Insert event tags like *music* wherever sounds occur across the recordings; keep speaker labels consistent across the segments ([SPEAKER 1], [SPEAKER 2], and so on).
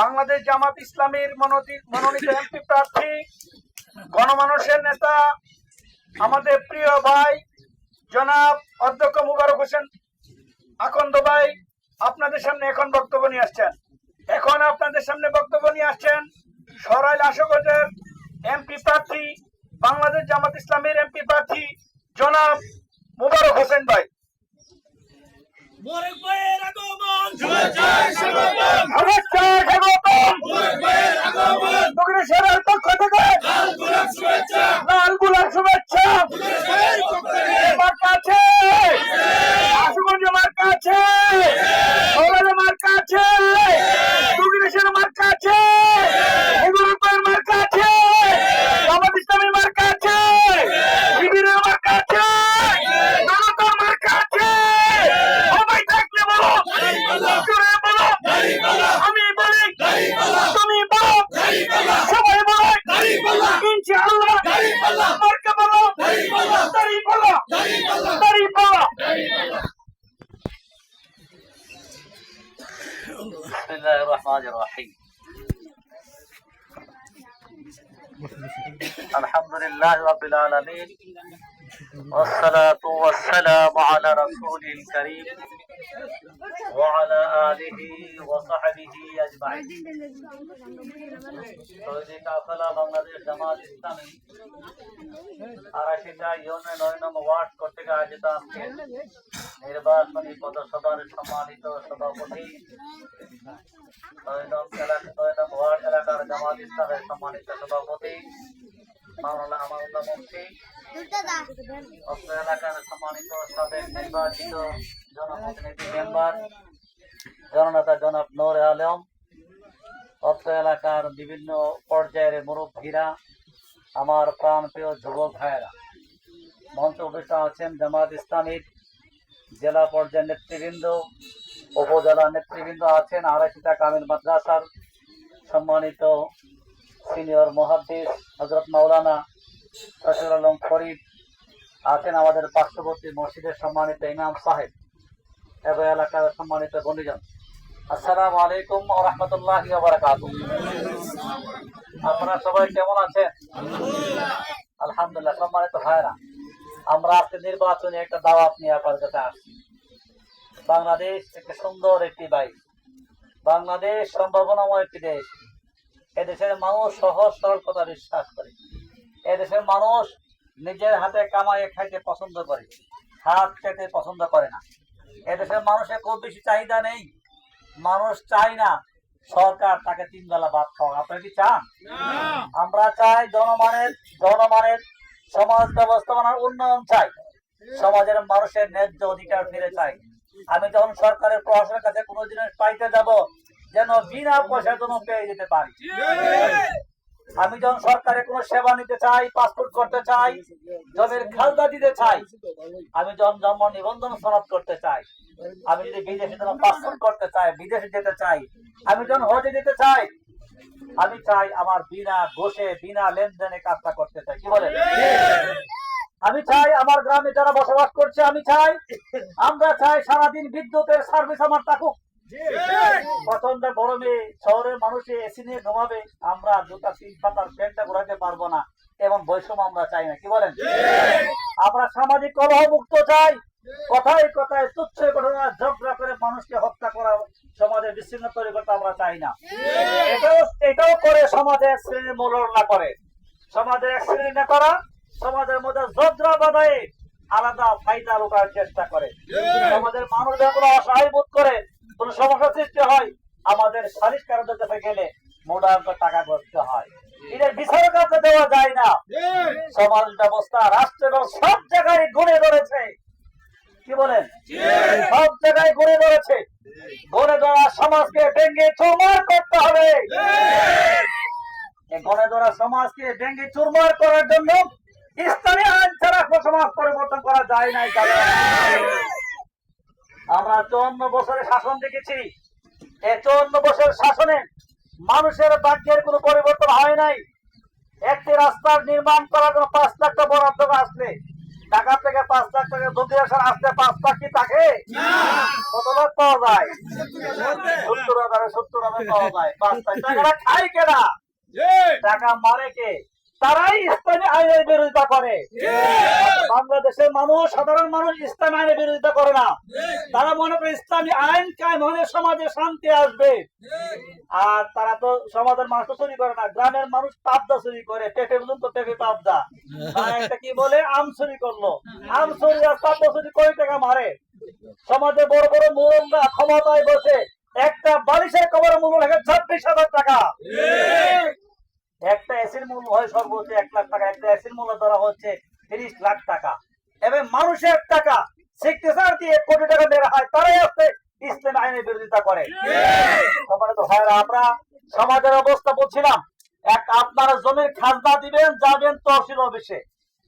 [SPEAKER 1] বাংলাদেশ জামাত ইসলামের মনোনীত এমপি প্রার্থী, গণমানুষের নেতা, আমাদের প্রিয় ভাই, জনাব অধ্যক্ষ মুবারক হোসেন আকন্দ ভাই, আপনাদের সামনে এখন বক্তব্য নিয়ে আসছেন। এখন আপনাদের সামনে বক্তব্য নিয়ে আসছেন সরাইল আশুগঞ্জের এমপি প্রার্থী, বাংলাদেশ জামাত ইসলামের এমপি প্রার্থী, জনাব মুবারক হোসেন ভাই।
[SPEAKER 2] মোরেক ভাইয়ের আগমন।
[SPEAKER 3] শুভেচ্ছায় স্বাগতম
[SPEAKER 1] শুভেচ্ছা স্বাগতম
[SPEAKER 3] মোরেক ভাইয়ের আগমন
[SPEAKER 1] দক্ষিণেশ্বরের পক্ষ থেকে
[SPEAKER 3] লাল গোলাপ শুভেচ্ছা।
[SPEAKER 1] লাল শুভেচ্ছা।
[SPEAKER 3] মোরেক পক্ষ থেকে *laughs*
[SPEAKER 4] الحمد لله رب العالمين والصلاة والسلام على رسوله الكريم وعلى آله وصحبه أجمعين সৌদি কাফেলা বাংলাদেশ জামাত ইসলামী আড়াইশিটা ইউনিয়ন নয় নম্বর ওয়ার্ড কর্তৃক আয়োজিত আজকে নির্বাচনী পদসভার সম্মানিত সভাপতি এলাকার জামাত ইসলামের সম্মানিত সভাপতি অত্র এলাকার সম্মানিত নির্বাচিত মেম্বার, জননেতা আলম, অত্র এলাকার বিভিন্ন পর্যায়ের মুরব্বীরা, আমার প্রাণপ্রিয় যুবক ভাইয়েরা। মঞ্চ উপস্থিত আছেন জামাত ইসলামীর জেলা পর্যায়ের নেতৃবৃন্দ, উপজেলা নেতৃবৃন্দ আছেন আড়াইশিটা কামিল মাদ্রাসার সম্মানিত সিনিয়র মহাদ্দিস হজরত মাওলানা ফসল আলম ফরিদ আছেন আমাদের পার্শ্ববর্তী মসজিদের সম্মানিত ইমাম সাহেব এবং এলাকার সম্মানিত বন্ধুজন। আসসালামু আলাইকুম রহমতুল্লাহ আপনারা সবাই কেমন আছেন? আলহামদুলিল্লাহ, সম্মানিত ভাইরা আমরা আজকে নির্বাচনে একটা দাওয়াত নিয়ে আপনার কাছে আসছি। বাংলাদেশ একটি সুন্দর একটি বাইক বাংলাদেশ সম্ভাবনাময় একটি দেশ। এদেশের মানুষ সহজ সরল কথা বিশ্বাস করে। এদেশের মানুষ নিজের হাতে কামাইয়ে খাইতে পছন্দ করে। হাত খেতে পছন্দ করে না। এদেশের মানুষের খুব বেশি চাহিদা নেই। মানুষ চায় না সরকার তাকে তিন বেলা ভাত খাওয়া আপনারা কি চান? আমরা চাই জনমানের জনমানের সমাজ ব্যবস্থাপনার উন্নয়ন চাই। সমাজের মানুষের ন্যায্য অধিকার ফিরে চাই। আমি যখন সরকারের প্রশাসনের কাছে কোনো জিনিস পাইতে যাব যেন বিনা পয়সার জন্য পেয়ে যেতে পারি। আমি যখন সরকারের কোনো সেবা নিতে চাই, পাসপোর্ট করতে চাই, জমির খালদা দিতে চাই, আমি যখন জন্ম নিবন্ধন সনদ করতে চাই, আমি যদি বিদেশে যেন পাসপোর্ট করতে চাই, বিদেশে যেতে চাই, আমি যখন হজে যেতে চাই আমি চাই আমার বিনা ঘষে বিনা লেনদেনে কাজটা করতে চাই। কি বলে আমি চাই আমার গ্রামে যারা বসবাস করছে, আমি চাই, আমরা চাই সারাদিন বিদ্যুতের সার্ভিস আমার থাকুক। প্রচণ্ড গরমে শহরের মানুষে এসি নিয়ে ঘুমাবে, আমরা তিন পাতার ঘোরাতে পারব না এমন বৈষম্য আমরা চাই না। কি বলেন? আমরা সামাজিক কলহ মুক্ত চাই কথায় কথায় তুচ্ছ ঘটনা ঝগড়া করে মানুষকে হত্যা করা সমাজে বিচ্ছিন্ন তৈরি করতে আমরা চাই না। এটাও এটাও করে সমাজে এক শ্রেণির মূল্যনা করে। সমাজের এক শ্রেণির নেতারা সমাজের মধ্যে ঝগড়া বাধায় আলাদা ফায়দা লুকার চেষ্টা করে। সমাজের মানুষ যখন অসহায় বোধ করে কোন সমস্যা সৃষ্টি হয় আমাদের সালিশ কারণের কাছে গেলে মোটা অঙ্ক টাকা করতে হয়। এদের বিচারের কাছে দেওয়া যায় না। সমাজ ব্যবস্থা রাষ্ট্র ব্যবস্থা সব জায়গায় ঘুরে ধরেছে। কি বলেন? সব জায়গায় গড়ে ধরেছে গড়ে ধরা সমাজকে ভেঙে চুরমার করতে হবে। গড়ে ধরা সমাজকে ভেঙে চুরমার করার জন্য ইসলামী আইন ছাড়া সমাজ পরিবর্তন করা যায় নাই আমরা চুয়ান্ন বছরের শাসন দেখেছি। এই চুয়ান্ন বছরের শাসনে মানুষের ভাগ্যের কোনো পরিবর্তন হয় নাই। একটি রাস্তার নির্মাণ করার জন্য পাঁচ লাখ টাকা বরাদ্দ আসলে। পাঁচ লাখ টাকা যদি আসার আসতে পাঁচ লাখ কি থাকে কত লাখ পাওয়া যায়? সত্তর হাজারে সত্তর হাজার পাওয়া যায়। পাঁচ লাখ টাকাটা খায় কেনা টাকা মারে কে? তারাই ইসলামী আইনের বিরোধিতা করে। বাংলাদেশের মানুষ সাধারণ মানুষ ইসলামী আইনের বিরোধিতা করে না। তারা মনে করে ইসলামী আইন কায়েম হলে সমাজে শান্তি আসবে। আর তারা তো সমাজের মানুষ চুরি করে না গ্রামের মানুষ পাবদা চুরি করে পেঁপে বুঝুন তো পেঁপে পাবদা। একটা কি বলে আম চুরি করল। আম চুরি আর পাবদা চুরি কোটি টাকা মারে? সমাজে বড় বড় মুরল্লা ক্ষমতায় বসে একটা বালিশের কবরের মূল্য লাগে ছাব্বিশ হাজার টাকা। একটা এসির মূল্য হয় সর্বোচ্চ এক লাখ টাকা একটা এসির মূল্য ধরা হচ্ছে তিরিশ লাখ টাকা। এবং মানুষের টাকা সিগনেচার দিয়ে কোটি টাকা বের হয় তারাই আসতে ইসলাম আইনের বিরোধিতা করে। সম্মানিত ভাইরা আমরা সমাজের অবস্থা বলছিলাম এক আপনারা জমির খাজনা দিবেন যাবেন তহসিল অফিসে।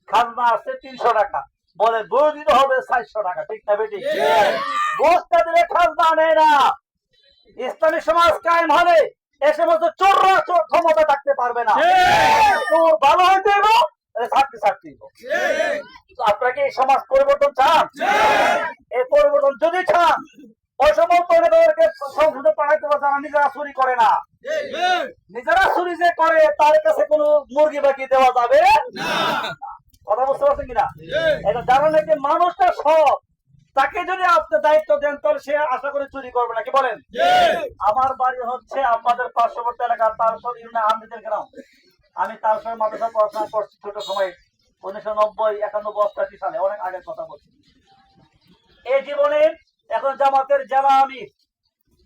[SPEAKER 4] খাজনা আসছে তিনশো টাকা। বলে গরু দিতে হবে চারশো টাকা ঠিক না বেটি? গোষ্ঠটা দিলে খাজনা নেয় না। ইসলামী সমাজ কায়েম হলে এ সমস্ত চোর ক্ষমতা থাকতে পারবে না। চোর ভালো হইতে হইব থাকতে থাকতে হইব তো আপনারা কি এই সমাজ পরিবর্তন চান? এই পরিবর্তন যদি চান ওই সংসদে পাঠাইতে হবে যারা নিজেরা চুরি করে না। নিজেরা চুরি যে করে তার কাছে কোনো মুরগি বাকি দেওয়া যাবে কথা বুঝতে পারছেন কিনা? এটা নাকি মানুষটা সৎ। তাকে যদি আপনি দায়িত্ব দেন তাহলে সে আশা করে চুরি করবে না। কি বলেন? আমার বাড়ি হচ্ছে আমাদের পার্শ্ববর্তী এলাকা তারপর ইউনা আহমেদের গ্রাম। আমি তার সঙ্গে মাদ্রাসা পড়াশোনা করছি ছোট সময় উনিশশো নব্বই একানব্বই অষ্টাশি সালে। অনেক আগের কথা বলছি। এই জীবনে এখন জামাতের জেলা আমি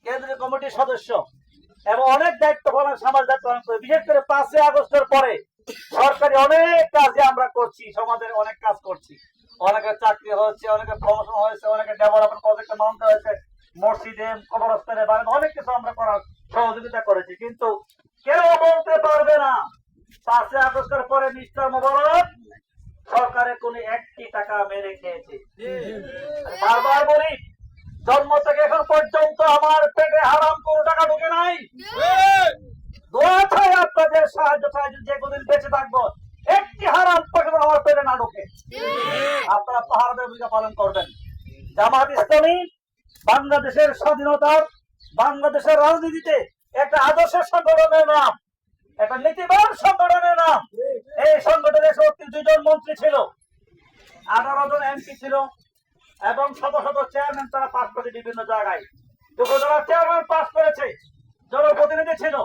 [SPEAKER 4] কেন্দ্রীয় কমিটির সদস্য এবং অনেক দায়িত্ব পালন সমাজ দায়িত্ব পালন করি বিশেষ করে পাঁচই আগস্টের পরে সরকারি অনেক কাজে আমরা করছি সমাজের অনেক কাজ করছি। অনেকের চাকরি হয়েছে অনেকের প্রমোশন হয়েছে অনেকের ডেভেলপমেন্ট প্রজেক্টে মানতে হয়েছে, মসজিদে, কবরস্থানে বাড়ি অনেক কিছু আমরা করার সহযোগিতা করেছি, কিন্তু কেউ বলতে পারবে না। পাঁচই আগস্টের পরে মিস্টার মোবারক সরকারের কোন একটি টাকা মেরে খেয়েছে। বারবার বলি, জন্ম থেকে এখন পর্যন্ত আমার পেটে হারাম কোন টাকা ঢুকে নাই। দোয়া চাই আপনাদের, সাহায্য চাই, যে কোনদিন বেঁচে থাকব, একটি হারাম টাকা আমার পেটে না ঢুকে। আপনারা পাহাড়ের ভূমিকা পালন করবেন। জামাত ইসলামী বাংলাদেশের স্বাধীনতার, বাংলাদেশের রাজনীতিতে একটা আদর্শ সংগঠনের নাম, একটা নীতিবান সংগঠনের নাম। এই সংগঠনের সত্যি দুজন মন্ত্রী ছিল, আঠারো জন এমপি ছিল, এবং শত শত চেয়ারম্যান তারা পাস করেছে বিভিন্ন জায়গায়। দুটো যারা চেয়ারম্যান পাস করেছে, জনপ্রতিনিধি ছিল।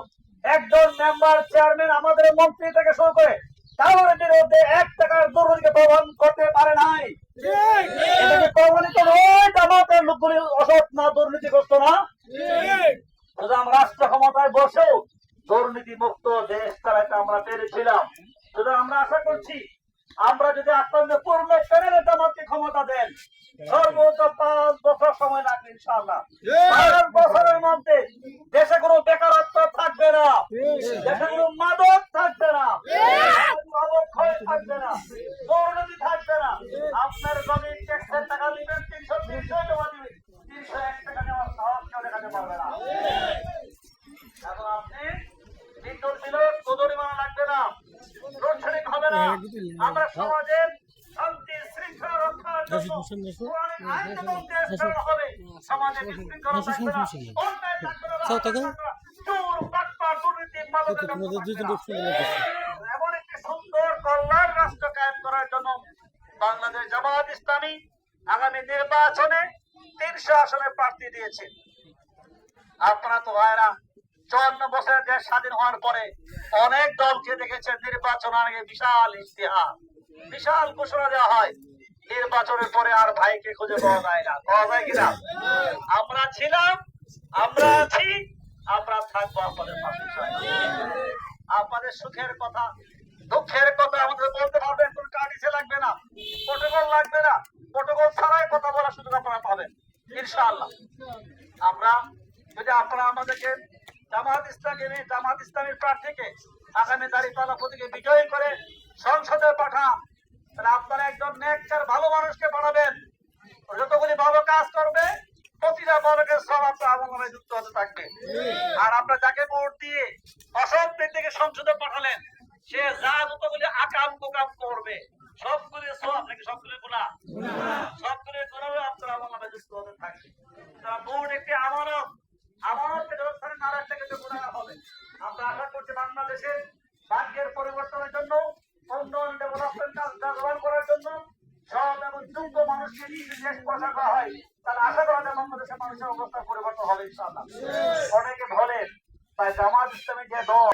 [SPEAKER 4] একজন মেম্বার চেয়ারম্যান আমাদের মন্ত্রী থেকে শুরু করে কারোর বিরুদ্ধে এক টাকার দুর্নীতিকে প্রমাণ করতে পারে নাই। এটা প্রমাণিত নয় জামাতের লোকগুলি অসৎ না দুর্নীতিগ্রস্ত না। সুতরাং রাষ্ট্র ক্ষমতায় বসেও দুর্নীতি মুক্ত দেশ চালাইতে আমরা পেরেছিলাম। সুতরাং আমরা আশা করছি আমরা যদি আপনাদের পূর্ণ প্যানেলে আমাকে ক্ষমতা দেন। সর্বোচ্চ পাঁচ বছর সময় লাগবে ইনশাআল্লাহ। পাঁচ বছরের মধ্যে দেশে কোনো বেকারত্ব থাকবে না। দেশে কোনো মাদক থাকবে না। মাদক ক্ষয় থাকবে না। দুর্নীতি থাকবে না। আপনার জমি ট্যাক্সের টাকা দিবেন তিনশো তিনশো জমা দিবেন তিনশো এক টাকা নেওয়ার সাহস কেউ দেখাতে পারবে না এখন আপনি বিদ্যুৎ ছিল চৌধুরী মানা লাগবে না রোডশিডিং হবে না আমরা সমাজের শান্তি শৃঙ্খলা রক্ষার জন্য কোরআনের আইন এবং দেশ চালানো হবে সমাজে বিশৃঙ্খলা থাকবে না অন্যায় থাকবে না রাজনীতি থাকবে না, চোর বাটপার দুর্নীতি মাদকের ব্যবস্থা থাকবে না। এমন একটি সুন্দর কল্যাণ রাষ্ট্র কায়েম করার জন্য বাংলাদেশ জামাত ইসলামী আগামী নির্বাচনে তিনশো আসনে প্রার্থী দিয়েছে। আপনারা তো ভাইরা চুয়ান্ন বছরের দেশ স্বাধীন হওয়ার পরে অনেক দলকে দেখেছেন নির্বাচন আগে বিশাল ইতিহাস বিশাল ঘোষণা দেওয়া হয়। নির্বাচনের পরে আর ভাইকে খুঁজে পাওয়া যায় না। পাওয়া যায় কিনা? আমরা ছিলাম, আমরা আছি, আমরা থাকব আপনাদের আপনাদের সুখের কথা, দুঃখের কথা আমাদের বলতে পারবেন, কোন কার্ডিসে লাগবে না প্রোটোকল লাগবে না। প্রোটোকল ছাড়াই কথা বলার সুযোগ আপনারা পাবেন, ইনশাআল্লাহ। আমরা, যদি আপনারা আমাদেরকে জামাত ইসলামী জামাত ইসলামীর প্রার্থীকে আগামী দাঁড়িপালা প্রতীকে বিজয়ী করে সংসদে পাঠান তাহলে আপনারা একজন নেকচার ভালো মানুষকে বানাবেন। যতগুলি ভালো কাজ করবে প্রতিটা বর্গের সব আপনার আমলে যুক্ত হতে থাকবে। আর আপনার যাকে ভোট দিয়ে অসৎ ব্যক্তিকে সংসদে পাঠালেন সে যা যতগুলি আকাম কোকাম করবে সবগুলি সব নাকি সবগুলি গুণা। সবগুলি আপনার আবঙ্গনে যুক্ত হতে থাকবে। ভোট একটি আমানত। আমানতকে ব্যবস্থানে না রাখলে কিন্তু হবে। আমরা আশা করছি বাংলাদেশের ভাগ্যের পরিবর্তনের জন্য প্রচার করা হয়, তাহলে আশা করা যায় বাংলাদেশের মানুষের অবস্থা পরিবর্তন হবে ইনশাআল্লাহ। অনেকে বলেন তাই জামাত ইসলামী যে দল